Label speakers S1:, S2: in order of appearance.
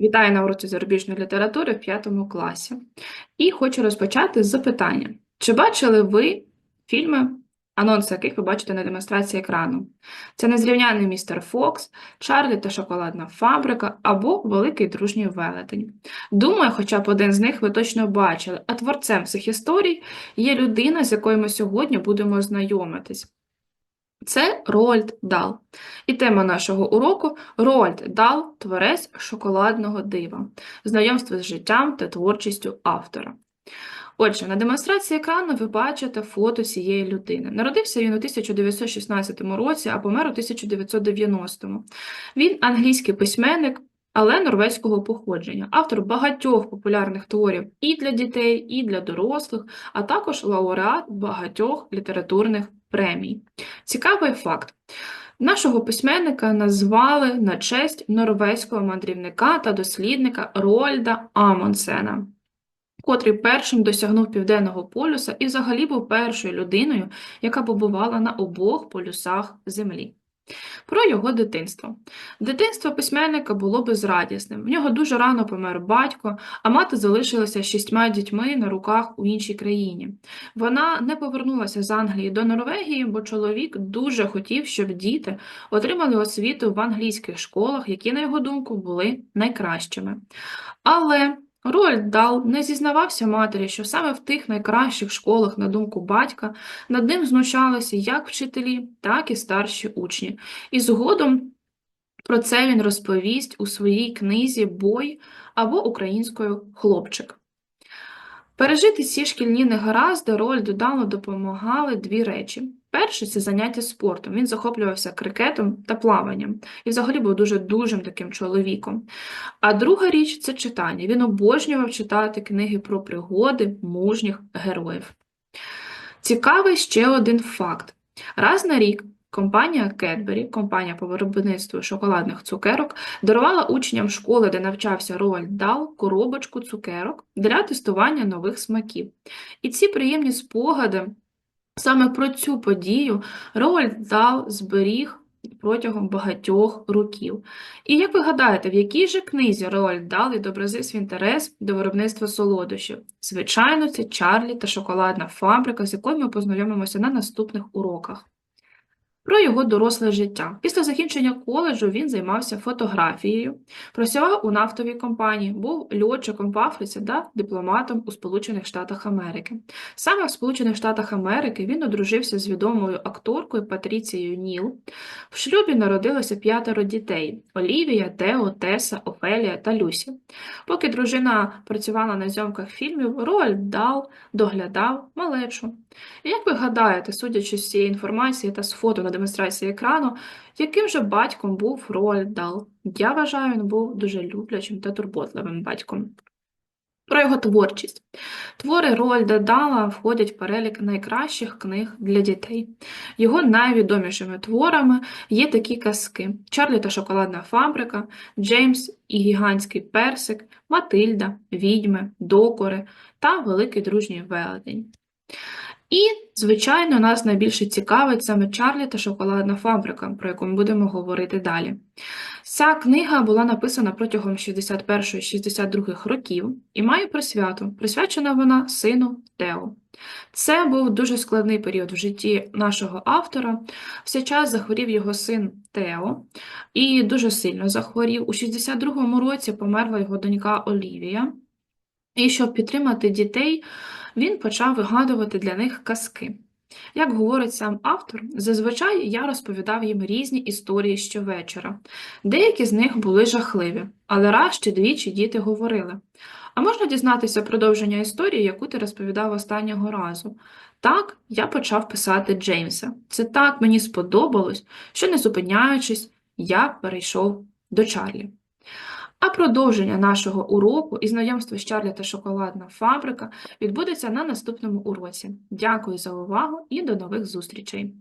S1: Вітаю на уроці зарубіжної літератури в п'ятому класі. І хочу розпочати з запитання. Чи бачили ви фільми, анонси яких ви бачите на демонстрації екрану? Це незрівняний містер Фокс, Чарлі та шоколадна фабрика або Великий дружній велетень. Думаю, хоча б один з них ви точно бачили, а творцем цих історій є людина, з якою ми сьогодні будемо знайомитись. Це Роальд Дал. І тема нашого уроку Роальд Дал – творець шоколадного дива, знайомство з життям та творчістю автора. Отже, на демонстрації екрану ви бачите фото цієї людини. Народився він у 1916 році, а помер у 1990. Він англійський письменник, але норвезького походження, автор багатьох популярних творів і для дітей, і для дорослих, а також лауреат багатьох літературних премій. Цікавий факт. Нашого письменника назвали на честь норвезького мандрівника та дослідника Роальда Амонсена, котрий першим досягнув Південного полюса і взагалі був першою людиною, яка побувала на обох полюсах Землі. Про його дитинство. Дитинство письменника було безрадісним. В нього дуже рано помер батько, а мати залишилася шістьма дітьми на руках у іншій країні. Вона не повернулася з Англії до Норвегії, бо чоловік дуже хотів, щоб діти отримали освіту в англійських школах, які, на його думку, були найкращими. Але Роальд Дал не зізнавався матері, що саме в тих найкращих школах, на думку батька, над ним знущалися як вчителі, так і старші учні. І згодом про це він розповість у своїй книзі Бой або українською Хлопчик. Пережити ці шкільні негаразди Роальду Далу допомагали дві речі. Перше це заняття спортом. Він захоплювався крикетом та плаванням і взагалі був дуже дужим таким чоловіком. А друга річ це читання. Він обожнював читати книги про пригоди мужніх героїв. Цікавий ще один факт. Раз на рік компанія Cadbury, компанія по виробництву шоколадних цукерок, дарувала учням школи, де навчався Роальд Дал, коробочку цукерок для тестування нових смаків. І ці приємні спогади Саме про цю подію Роальд Дал зберіг протягом багатьох років. І як ви гадаєте, в якій же книзі Роальд Дал відобразив свій інтерес до виробництва солодощів? Звичайно, це Чарлі та шоколадна фабрика, з якою ми познайомимося на наступних уроках. Про його доросле життя. Після закінчення коледжу він займався фотографією, працював у нафтовій компанії, був льотчиком в Африці та дипломатом у Сполучених Штатах Америки. Саме в Сполучених Штатах Америки він одружився з відомою акторкою Патріцією Ніл. В шлюбі народилося п'ятеро дітей: Олівія, Тео, Теса, Офелія та Люсі. Поки дружина працювала на зйомках фільмів, Роальд Дал доглядав малечу. І як ви гадаєте, судячи з цієї інформації та з фото на демонстрації екрану, яким же батьком був Роальд Дал? Я вважаю, він був дуже люблячим та турботливим батьком. Про його творчість. Твори Роальда Дала входять в перелік найкращих книг для дітей. Його найвідомішими творами є такі казки: Чарлі та шоколадна фабрика, Джеймс і гігантський персик, Матильда, Відьми, Докори та Великий дружній велетень. І, звичайно, нас найбільше цікавить саме Чарлі та шоколадна фабрика, про яку ми будемо говорити далі. Ця книга була написана протягом 61-62 років і має присвяту. Присвячена вона сину Тео. Це був дуже складний період в житті нашого автора. Все час захворів його син Тео і дуже сильно захворів. У 62-му році померла його донька Олівія. І щоб підтримати дітей, він почав вигадувати для них казки. Як говорить сам автор, зазвичай я розповідав їм різні історії щовечора. Деякі з них були жахливі, але раз чи двічі діти говорили. А можна дізнатися продовження історії, яку ти розповідав останнього разу? Так, я почав писати Джеймса. Це так мені сподобалось, що, не зупиняючись, я перейшов до Чарлі. А продовження нашого уроку і знайомство з Чарлі та шоколадна фабрика відбудеться на наступному уроці. Дякую за увагу і до нових зустрічей!